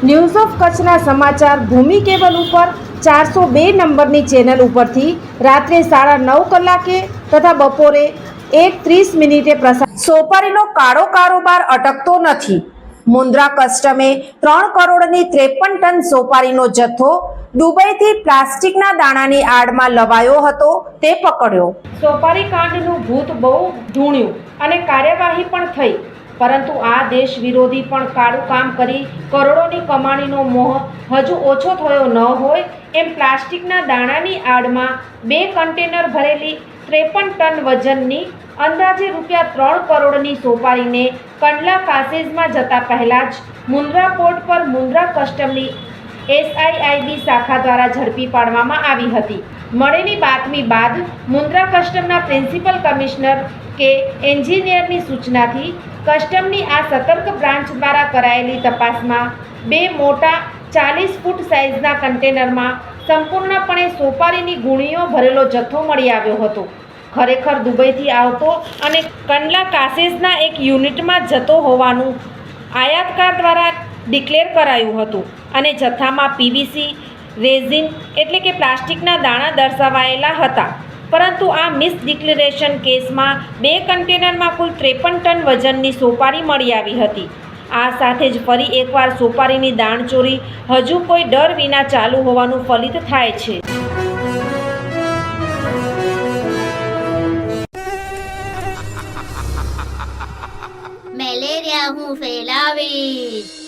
news of કચ્છના સમાચાર ભૂમિ cable ઉપર ચારસો બે નંબરની ચેનલ ઉપરથી રાત્રે સાડા નવ કલાકે તથા બપોરે એક ત્રીસ મિનિટે પ્રસાર સોપારીનો કાળો કારોબાર અટકતો નથી. મુન્દ્રા કસ્ટમે ત્રણ કરોડની ત્રેપન ટન સોપારીનો જથ્થો દુબઈથી પ્લાસ્ટિકના દાણાની આડમાં લવાયો હતો, તે પકડ્યો. સોપારી કાંડનું ભૂત બહુ ધૂણ્યું અને કાર્યવાહી પણ થઈ. પરંતુ આ દેશ વિરોધી પણ કાળું કામ કરી કરોડોની કમાણીનો મોહ હજુ ઓછો થયો ન હોય એમ પ્લાસ્ટિકના દાણાની આડમાં બે કન્ટેનર ભરેલી ત્રેપન ટન વજનની અંદાજે રૂપિયા ત્રણ કરોડની સોપારીને કંડલા કાસેજમાં જતા પહેલાં જ મુન્દ્રા પોર્ટ પર મુન્દ્રા કસ્ટમની એસઆઈઆઈબી શાખા દ્વારા ઝડપી પાડવામાં આવી હતી. મળેલી બાતમી બાદ મુન્દ્રા કસ્ટમના પ્રિન્સિપલ કમિશનર કે એન્જિનિયરની સૂચનાથી કસ્ટમની આ સતર્ક બ્રાન્ચ દ્વારા કરાયેલી તપાસમાં બે મોટા ચાલીસ ફૂટ સાઇઝના કન્ટેનરમાં સંપૂર્ણપણે સોપારીની ગુણીઓ ભરેલો જથ્થો મળી આવ્યો હતો. ખરેખર દુબઈથી આવતો અને કંડલા કાસેસના એક યુનિટમાં જતો હોવાનું આયાતકાર દ્વારા ડિક્લેર કરાયું હતું અને જથ્થામાં પીવીસી રેઝિન એટલે કે પ્લાસ્ટિકના દાણા દર્શાવાયેલા હતા. પરંતુ આ મિસ ડિક્લેરેશન કેસમાં બે કન્ટેનરમાં કુલ ત્રેપન ટન વજનની સોપારી મળી આવી હતી. આ સાથે જ ફરી એકવાર સોપારીની દાણચોરી હજુ કોઈ ડર વિના ચાલુ હોવાનું ફલિત થાય છે. મેલેરિયા હું ફેલાવીશ.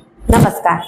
નમસ્કાર.